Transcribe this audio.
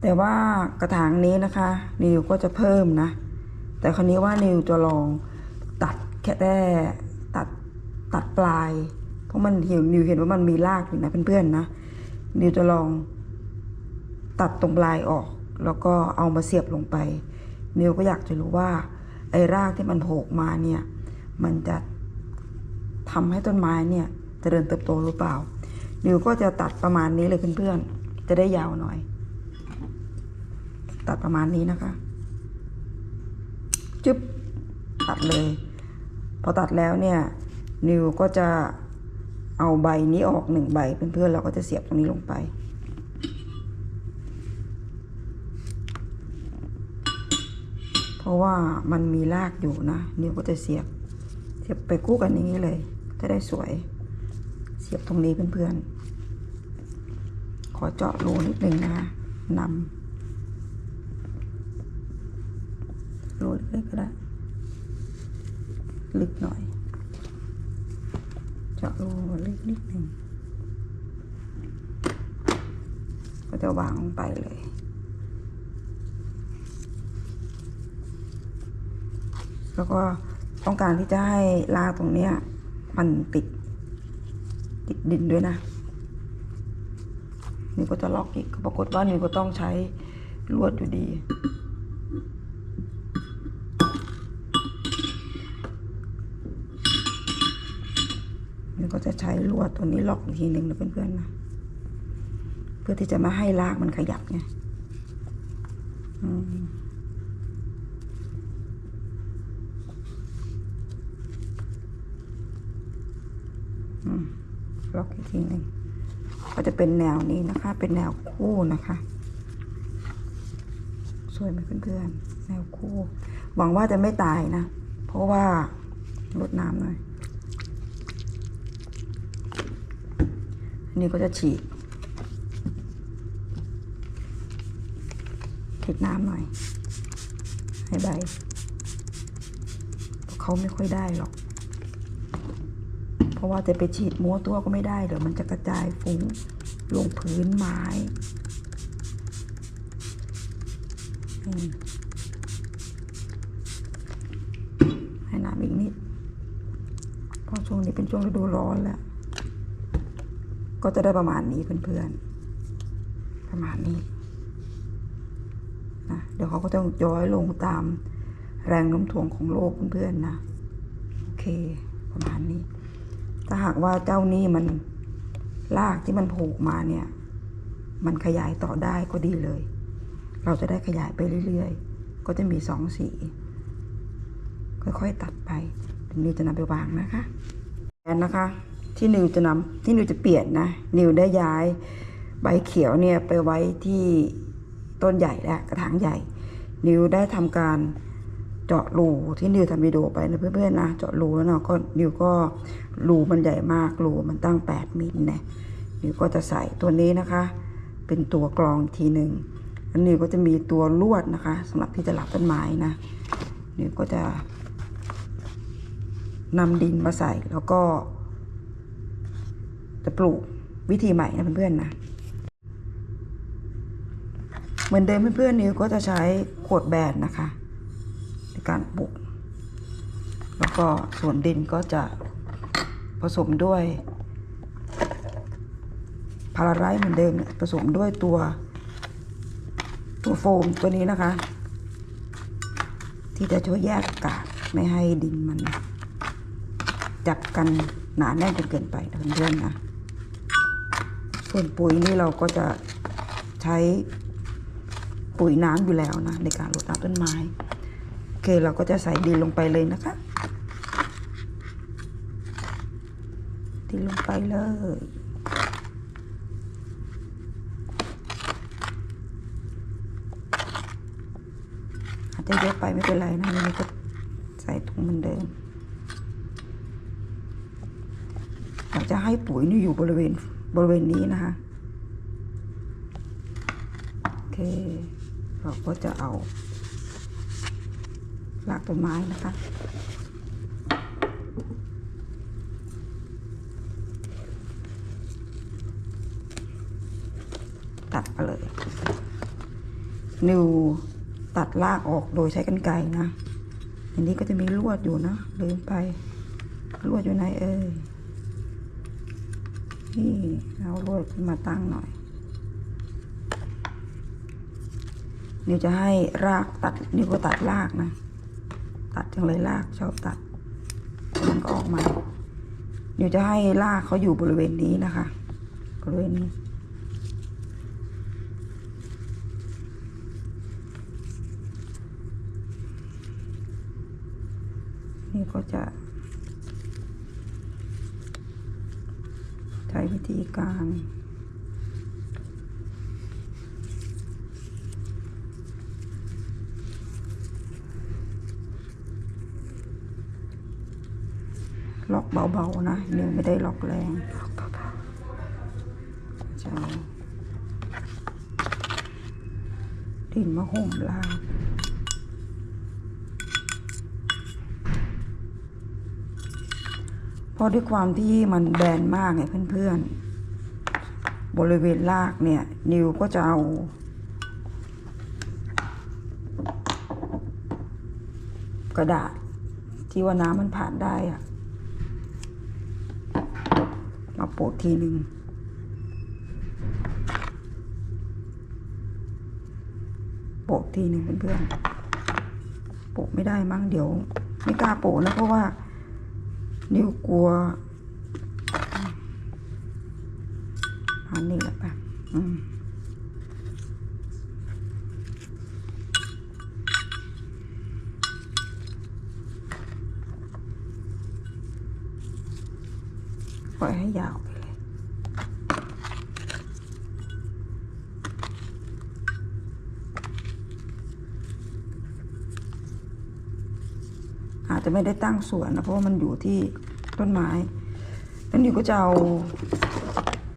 แต่ว่ากระถางนี้นะคะ นิวก็จะเพิ่มนะ แต่คราวนี้ว่านิวจะลองตัดแค่แต่ตัดตัดปลาย เพราะมันเห็นนิวเห็นว่ามันมีรากอยู่นะเพื่อนๆนะ นิวจะลองตัดตรงปลายออก แล้วก็เอามาเสียบลงไป นิวก็อยากจะรู้ว่าไอ้รากที่มันโผล่มาเนี่ย มันจะทำให้ต้นไม้เนี่ยจเจริญเติบโตหรือเปล่า นิวก็จะตัดประมาณนี้เลยเพื่อนๆ จะได้ยาวหน่อย ตัดประมาณนี้นะคะ จึ๊บตัดเลย พอตัดแล้วเนี่ย นิวก็จะเอาใบนี้ออกหนึ่งใบเพื่อนๆเราก็จะเสียบตรงนี้ลงไป เพราะว่ามันมีรากอยู่นะ นิวก็จะเสียบ เสียบไปคู่กันอย่างนี้เลย จะได้สวย เสียบตรงนี้เพื่อนๆขอเจาะรูนิดนึงนะคะนำ รูเล็กๆก็ได้ ลึกหน่อย เจาะรูเล็กนิดนึงก็จะวางลงไปเลยแล้วก็ต้องการที่จะให้รากตรงเนี้ยมันติด ติดดินด้วยนะนี่ก็จะล็อกอีกปรากฏว่านี่ก็ต้องใช้ลวดอยู่ดี ก็จะใช้ลวดตัวนี้ล็อกอีกทีหนึ่งนะเพื่อนๆนะเพื่อที่จะม่ให้รากมันขยับไงล็อกอีกทีหนึ่งก็จะเป็นแนวนี้นะคะ เป็นแนวคู่นะคะ สวยไหมเพื่อนๆ แนวคู่ หวังว่าจะไม่ตายนะ เพราะว่าลดน้ำหน่อย นนี้ก็จะฉีดฉีดน้ำหน่อย ให้ใบเขาไม่ค่อยได้หรอก เพราะว่าจะไปฉีดมัวตัวก็ไม่ได้ เดี๋ยวมันจะกระจายฟุ้งลงพื้นไม้ให้น้ำอีกนิด เพราะช่วงนี้เป็นช่วงฤดูร้อนแล้ว ก็จะได้ประมาณนี้เพื่อนๆ ประมาณนี้นะเดี๋ยวเขาก็ต้องย้อยลงตามแรงโน้มถ่วงของโลกเพื่อนๆนะโอเค ประมาณนี้ ถ้าหากว่าเจ้านี่มันรากที่มันผล่มาเนี่ย มันขยายต่อได้ก็ดีเลย เราจะได้ขยายไปเรื่อยๆ ก็จะมีสองสี ค่อยๆตัดไปเดี๋ยวนิวจะนำไปวางนะคะแอนนะคะ ที่นิวจะนำที่นิวจะเปลี่ยนนะ นิวได้ย้ายใบเขียวเนี่ยไปไว้ที่ต้นใหญ่แล้วกระถางใหญ่ นิวได้ทำการเจาะรูที่นิวทำวิดีโอไปนะเพื่อนๆนะเจาะรูแล้วเนาะก็นิวก็รูมันใหญ่มากรูมันตั้ง 8มิลนะนิวก็จะใส่ตัวนี้นะคะ เป็นตัวกรองทีหนึ่งอันนิวก็จะมีตัวลวดนะคะสำหรับที่จะหลับต้นไม้นะนิวก็จะนำดินมาใส่แล้วก็ จะปลูกวิธีใหม่นะเพื่อนๆนะ เหมือนเดิมเพื่อนๆนิวก็จะใช้ขวดแบนนะคะ ในการปลูก แล้วก็ส่วนดินก็จะผสมด้วยพาราไรซ์เหมือนเดิมเนี่ยผสมด้วยตัว ตัวโฟมตัวนี้นะคะ ที่จะช่วยแยกอากาศไม่ให้ดินมัน จับกันหนาแน่นจนเกินไปเพื่อนๆนะ ส่วนปุ๋ยนี่เราก็จะใช้ปุ๋ยน้ำอยู่แล้วนะ ในการรดน้ำต้นไม้ โอเคเราก็จะใส่ดินลงไปเลยนะคะดินลงไปเลยอาจจะเยอะไปไม่เป็นไรนะนี่ก็ใส่ถุงเหมือนเดิมอยากจะให้ปุ๋ยนี่อยู่บริเวณ บริเวณนี้นะคะโอเคเราก็จะเอารากต้นไม้นะคะตัดไปเลย นิวตัดรากออกโดยใช้กรรไกรนะ อันนี้ก็จะมีลวดอยู่นะลืมไปลวดอยู่ไหนเอ่ย นี่เอาลวดขึ้นมาตั้งหน่อย นิวจะให้รากตัด นิวก็ตัดรากนะ ตัดจังเลยรากชอบตัด มันก็ออกมา นิวจะให้รากเขาอยู่บริเวณนี้นะคะ บริเวณนี้นี่ก็จะ ใช้วิธีการล็อกเบาๆนะนิวไม่ได้ล็อกแรงจะเอาดินมาห่มลากเพ ราะด้วยความที่มันแบนมากไงเพื่อนๆ บริเวณลากเนี่ย นิวก็จะเอา กระดาษที่ว่าน้ำมันผ่านได้อะมาโปะทีหนึ่งโปะทีหนึ่งเพื่อนๆ โปะไม่ได้มั้งเดี๋ยว ไม่กล้าโปะนะเพราะว่า นิ้วกลัวอันนี้แหละปะ อาจจะไม่ได้ตั้งสวนนะเพราะว่ามันอยู่ที่ต้นไม้แล้วนิวก็จะเอา